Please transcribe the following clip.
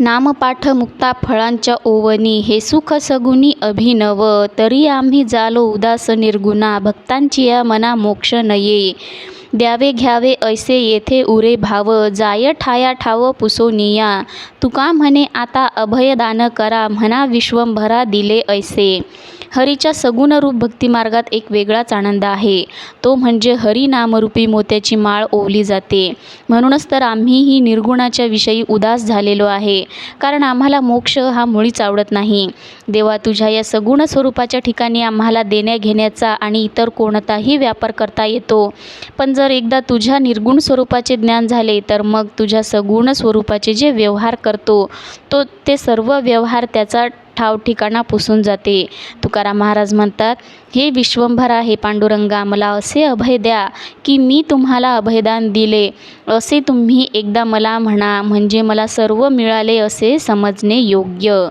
नामपाठ मुक्ता फळांच्या ओवनी हे सुख सगुनी अभिनव तरी आम्ही जालो उदास निर्गुणा भक्तांची या मना मोक्ष नये. द्यावे घ्यावे ऐसे येथे उरे भाव जाय ठाया ठाव पुसोनिया तुका म्हणे आता अभयदान करा म्हणा विश्वंभरा दिले ऐसे. हरीच्या सगुण रूप भक्तिमार्गात एक वेगळाच आनंद आहे. तो म्हणजे हरी नामरूपी मोत्याची माळ ओवली जाते. म्हणूनच तर आम्हीही निर्गुणाच्या विषयी उदास झालेलो आहे. कारण आम्हाला मोक्ष हा मुळीच आवडत नाही. देवा तुझ्या या सगुण स्वरूपाच्या ठिकाणी आम्हाला देण्या घेण्याचा आणि इतर कोणताही व्यापार करता येतो. पण जर एकदा तुझ्या निर्गुण स्वरूपाचे ज्ञान झाले तर मग तुझ्या सगुण स्वरूपाचे जे व्यवहार करतो तो ते सर्व व्यवहार त्याचा ठाव ठिकाणा पुसून जाते. तुकाराम महाराज म्हणतात हे विश्वंभरा हे पांडुरंगा मला असे अभय द्या की मी तुम्हाला अभयदान दिले. असे तुम्ही एकदा मला म्हणा म्हणजे मला सर्व मिळाले असे समजणे योग्य.